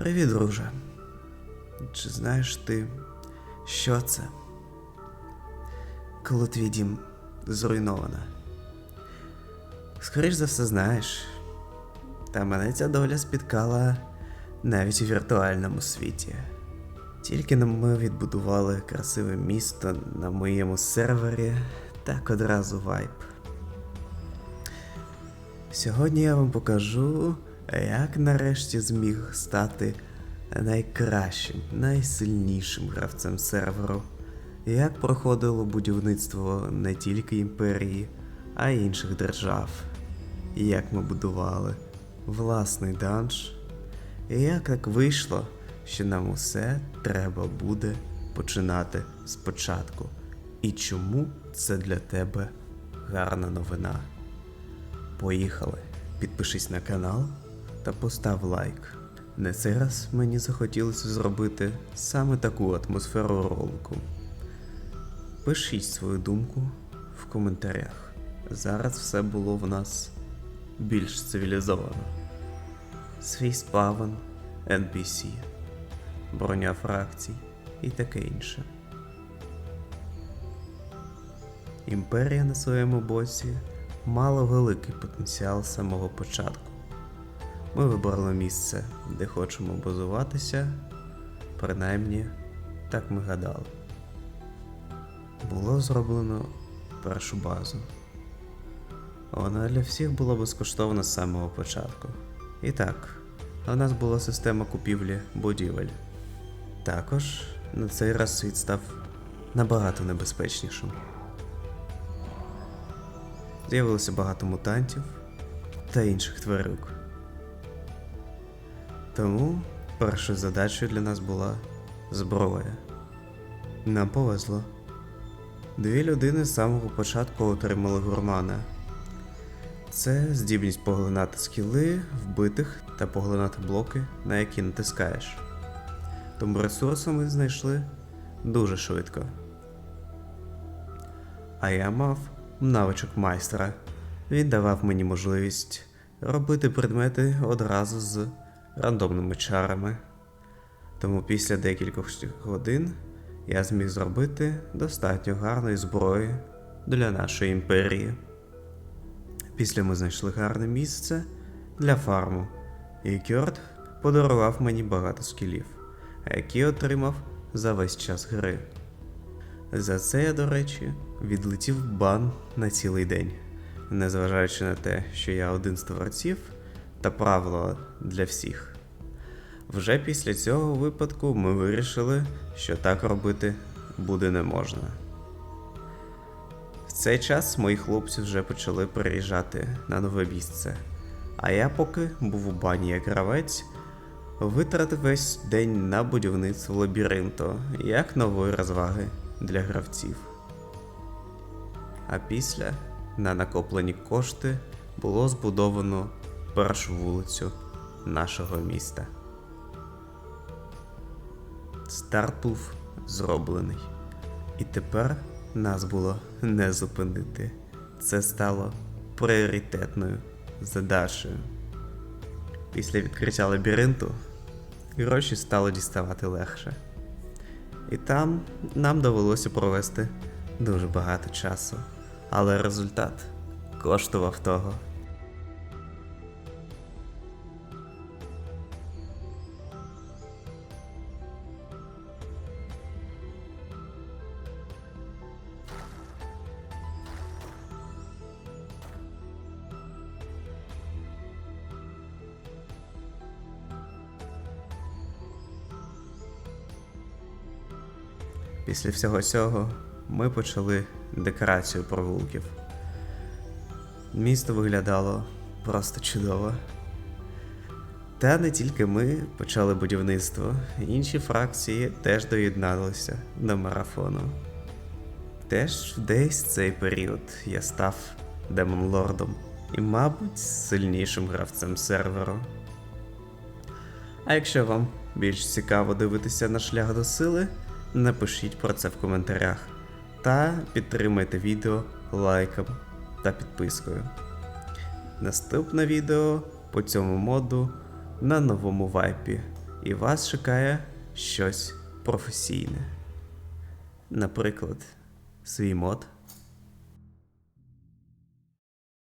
Привіт, друже. Чи знаєш ти, що це? Коли твій дім зруйновано? Скоріш за все знаєш. Та мене ця доля спіткала навіть у віртуальному світі. Тільки ми відбудували красиве місто на моєму сервері, так одразу вайп. Сьогодні я вам покажу, як нарешті зміг стати найкращим, найсильнішим гравцем серверу, як проходило будівництво не тільки імперії, а й інших держав, як ми будували власний данж, і як так вийшло, що нам усе треба буде починати спочатку. І чому це для тебе гарна новина? Поїхали. Підпишись на канал та постав лайк. На цей раз мені захотілося зробити саме таку атмосферу ролику. Пишіть свою думку в коментарях. Зараз все було в нас більш цивілізовано. Свій спавн, NPC, броня фракцій і таке інше. Імперія на своєму боці мала великий потенціал з самого початку. Ми вибрали місце, де хочемо базуватися, принаймні так ми гадали. Було зроблено першу базу. Вона для всіх була безкоштовна з самого початку. І так, у нас була система купівлі будівель. Також на цей раз світ став набагато небезпечнішим. З'явилося багато мутантів та інших тварюк. Тому першою задачею для нас була зброя. Нам повезло. Дві людини з самого початку отримали гурмана. Це здібність поглинати скіли, вбитих та поглинати блоки, на які натискаєш. Тому ресурси ми знайшли дуже швидко. А я мав навичок майстра. Він давав мені можливість робити предмети одразу з рандомними чарами. Тому після декількох годин я зміг зробити достатньо гарної зброї для нашої імперії. Після ми знайшли гарне місце для фарму, і Кьорд подарував мені багато скілів, які отримав за весь час гри. За це я, до речі, відлетів бан на цілий день, незважаючи на те, що я один з творців та правило для всіх. Вже після цього випадку ми вирішили, що так робити буде не можна. В цей час мої хлопці вже почали переїжджати на нове місце, а я поки був у бані як гравець, витратив весь день на будівництво лабіринту як нової розваги для гравців. А після на накоплені кошти було збудовано першу вулицю нашого міста. Старт був зроблений, і тепер нас було не зупинити. Це стало пріоритетною задачею. Після відкриття лабіринту гроші стало діставати легше. І там нам довелося провести дуже багато часу, але результат коштував того. Після всього цього ми почали декорацію прогулків. Місто виглядало просто чудово. Та не тільки ми почали будівництво, інші фракції теж доєдналися до марафону. Теж десь цей період я став демон лордом і, мабуть, сильнішим гравцем серверу. А якщо вам більш цікаво дивитися на шлях до сили, напишіть про це в коментарях та підтримайте відео лайком та підпискою. Наступне відео по цьому моду на новому вайпі і вас чекає щось професійне. Наприклад, свій мод